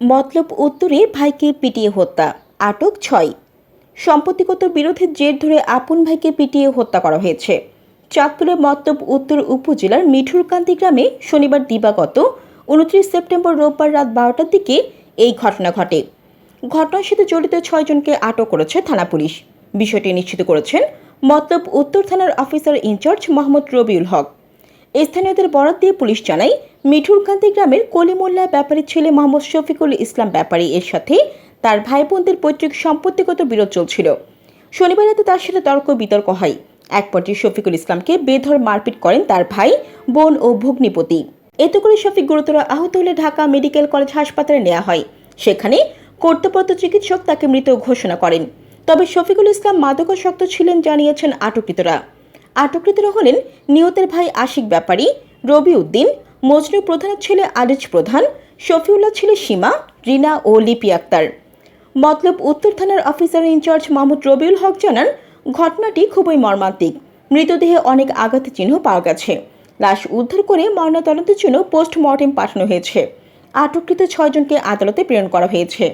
মতলব উত্তরে ভাইকে পিটিয়ে হত্যা। আটক ছয়। সম্পত্তিগত বিরোধের জের ধরে আপন ভাইকে পিটিয়ে হত্যা করা হয়েছে। চাঁদপুরের মতলব উত্তর উপজেলার মিঠুরকান্তি গ্রামে শনিবার দিবাগত উনত্রিশ সেপ্টেম্বর রোববার রাত বারোটার দিকে এই ঘটনা ঘটে। ঘটনার সাথে জড়িত ছয়জনকে আটক করেছে থানা পুলিশ। বিষয়টি নিশ্চিত করেছেন মতলব উত্তর থানার officer in charge Mohammad Rabiul Haque. স্থানীয়দের বরাত দিয়ে পুলিশ জানায়, মিঠুরকান্তি গ্রামের কলিমোল্লা ব্যাপারীর ছেলে মোহাম্মদ শফিকুল ইসলাম ব্যাপারী এর সাথে তার ভাই বোনদের পৈতৃক সম্পত্তিগত বিরোধ চলছিল। শনিবার রাতে তার সাথে তর্ক বিতর্ক হয়। এক পর্যায়ে শফিকুল ইসলামকে বেধর মারপিট করেন তার ভাই, বোন ও ভগ্নিপতি। এতে করে শফিক গুরুতর আহত হলে ঢাকা মেডিকেল কলেজ হাসপাতালে নেওয়া হয়। সেখানে কর্তব্যরত চিকিৎসক তাকে মৃত ঘোষণা করেন। তবে শফিকুল ইসলাম মাদকাসক্ত ছিলেন, জানিয়েছেন আটককৃতরা। আটককৃতরা হলেন নিহতের ভাই আশিক ব্যাপারী, রবি উদ্দিন, মজনু প্রধানের ছেলে আরিজ প্রধান, শফিউল্লাহ ছেলে সীমা, রিনা ও লিপি আক্তার। মতলব উত্তর থানার officer in charge Mahmud Rabiul Haque জানান, ঘটনাটি খুবই মর্মান্তিক। মৃতদেহে অনেক আঘাতের চিহ্ন পাওয়া গেছে। লাশ উদ্ধার করে ময়নাতদন্তের জন্য পোস্টমর্টেম পাঠানো হয়েছে। আটককৃত ছয়জনকে আদালতে প্রেরণ করা হয়েছে।